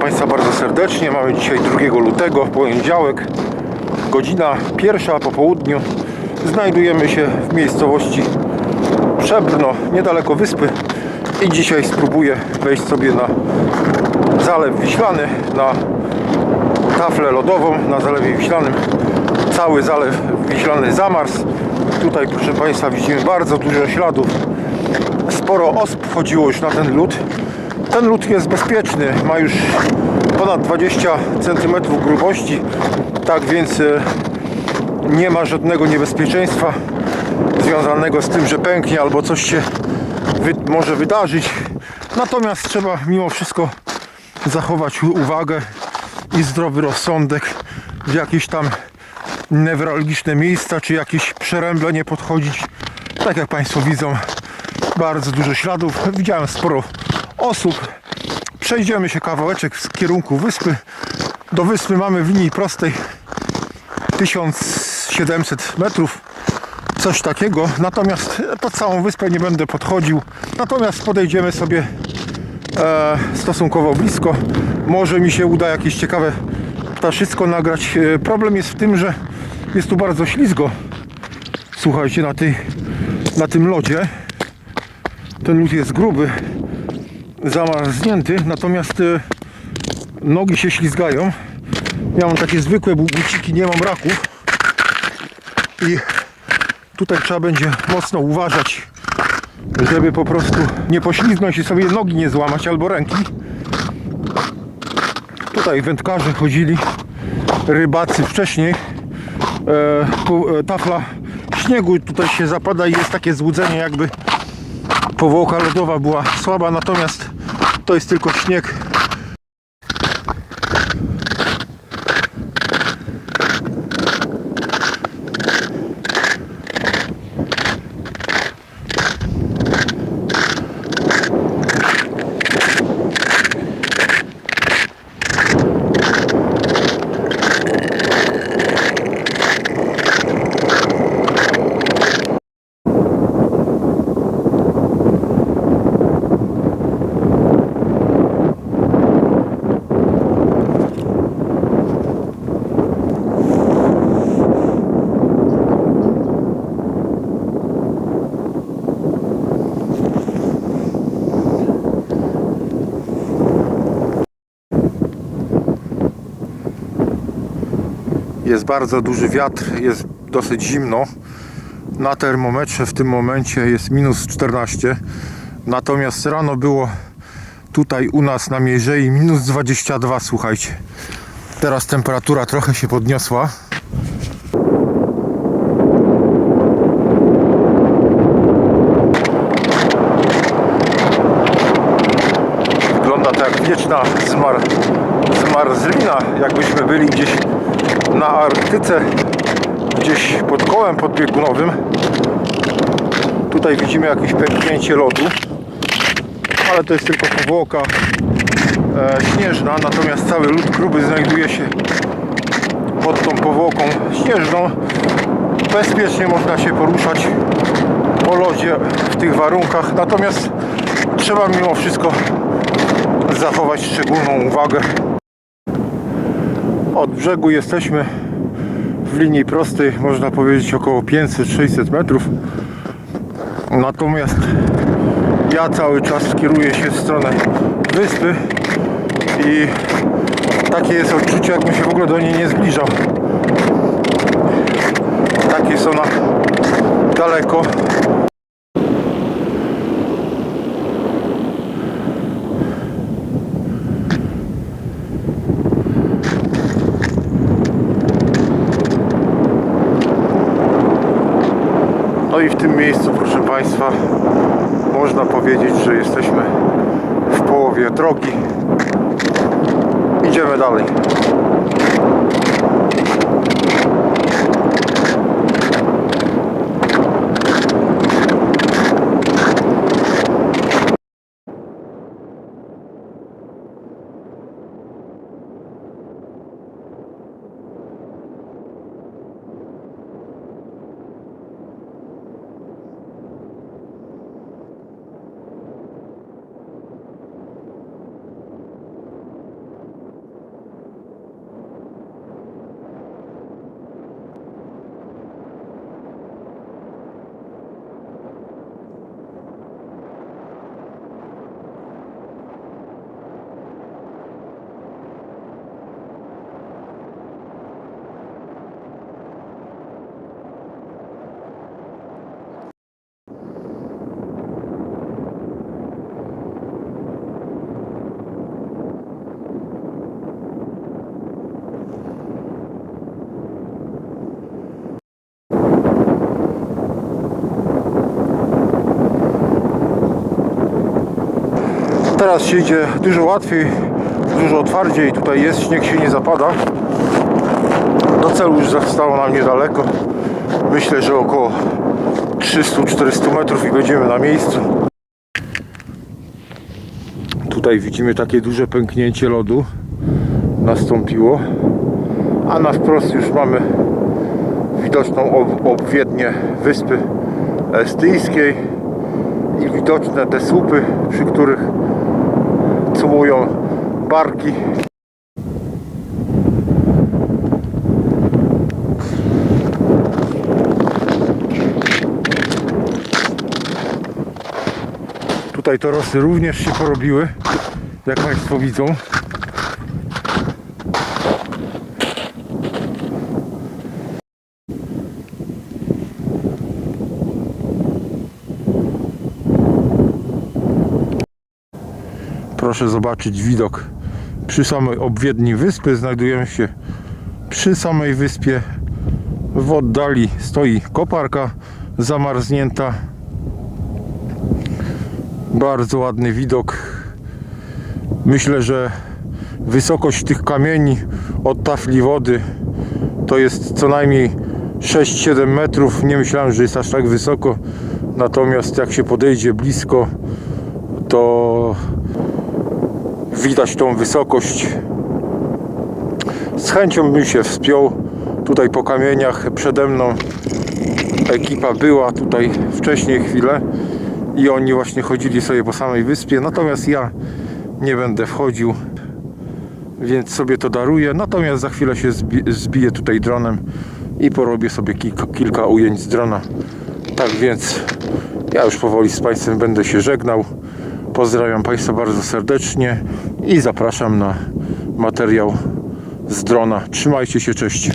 Państwa bardzo serdecznie. Mamy dzisiaj 2 lutego, poniedziałek, godzina pierwsza po południu. Znajdujemy się w miejscowości Przebrno, niedaleko wyspy. I dzisiaj spróbuję wejść sobie na Zalew Wiślany, na taflę lodową na Zalewie Wiślanym. Cały Zalew Wiślany zamarzł. Tutaj, proszę Państwa, widzimy bardzo dużo śladów. Sporo osób wchodziło już na ten lód. Ten lód jest bezpieczny, ma już ponad 20 cm grubości, tak więc e, nie ma żadnego niebezpieczeństwa związanego z tym, że pęknie albo coś się wy- może wydarzyć. Natomiast trzeba mimo wszystko zachować uwagę i zdrowy rozsądek w jakieś tam newralgiczne miejsca, czy jakieś przeręble nie podchodzić. Tak jak Państwo widzą, bardzo dużo śladów. Widziałem sporo osób. Przejdziemy się kawałeczek w kierunku wyspy. Do wyspy mamy w linii prostej 1700 metrów. Coś takiego. Natomiast pod całą wyspę nie będę podchodził. Natomiast podejdziemy sobie e, stosunkowo blisko. Może mi się uda jakieś ciekawe ptaszysko nagrać. E, problem jest w tym, że jest tu bardzo ślizgo. Słuchajcie, na, tej, na tym lodzie. Ten lód jest gruby, zamarznięty, natomiast e, nogi się ślizgają. Ja mam takie zwykłe bu- buciki, nie mam raków. I tutaj trzeba będzie mocno uważać, żeby po prostu nie poślizgnąć i sobie nogi nie złamać albo ręki. Tutaj wędkarze chodzili, rybacy wcześniej. E, e, tafla śniegu tutaj się zapada i jest takie złudzenie jakby powłoka lodowa była słaba, natomiast to jest tylko śnieg. Jest bardzo duży wiatr, jest dosyć zimno. Na termometrze w tym momencie jest minus 14. Natomiast rano było tutaj u nas na mierzei minus 22, słuchajcie. Teraz temperatura trochę się podniosła. Wygląda to jak wieczna zmar zmarzlina, jakbyśmy byli gdzieś na Arktyce, gdzieś pod kołem podbiegunowym. Tutaj widzimy jakieś pęknięcie lodu, ale to jest tylko powłoka e, śnieżna, natomiast cały lód gruby znajduje się pod tą powłoką śnieżną. Bezpiecznie można się poruszać po lodzie w tych warunkach, natomiast trzeba mimo wszystko zachować szczególną uwagę. Od brzegu jesteśmy w linii prostej, można powiedzieć około 500-600 metrów. Natomiast ja cały czas kieruję się w stronę wyspy i takie jest odczucie, jakbym się w ogóle do niej nie zbliżał. Tak jest ona daleko. No i w tym miejscu, proszę Państwa, można powiedzieć, że jesteśmy w połowie drogi. Idziemy dalej. Teraz się idzie dużo łatwiej, dużo twardziej. Tutaj jest, śnieg się nie zapada. Do celu już zostało nam niedaleko. Myślę, że około 300-400 metrów i będziemy na miejscu. Tutaj widzimy takie duże pęknięcie lodu nastąpiło, a na wprost już mamy widoczną ob obwiednię wyspy estyjskiej i widoczne te słupy, przy których cumują barki. Tutaj torosy również się porobiły, jak Państwo widzą. Proszę zobaczyć widok przy samej obwiedni wyspy. Znajdujemy się przy samej wyspie. W oddali stoi koparka zamarznięta. Bardzo ładny widok. Myślę, że wysokość tych kamieni od tafli wody to jest co najmniej 6-7 metrów. Nie myślałem, że jest aż tak wysoko. Natomiast jak się podejdzie blisko, to widać tą wysokość. Z chęcią bym się wspiął tutaj po kamieniach. Przede mną ekipa była tutaj wcześniej chwilę i oni właśnie chodzili sobie po samej wyspie. Natomiast ja nie będę wchodził, więc sobie to daruję. Natomiast za chwilę się zbi- zbiję tutaj dronem i porobię sobie kilka ujęć z drona. Tak więc ja już powoli z Państwem będę się żegnał. Pozdrawiam Państwa bardzo serdecznie i zapraszam na materiał z drona. Trzymajcie się, cześć.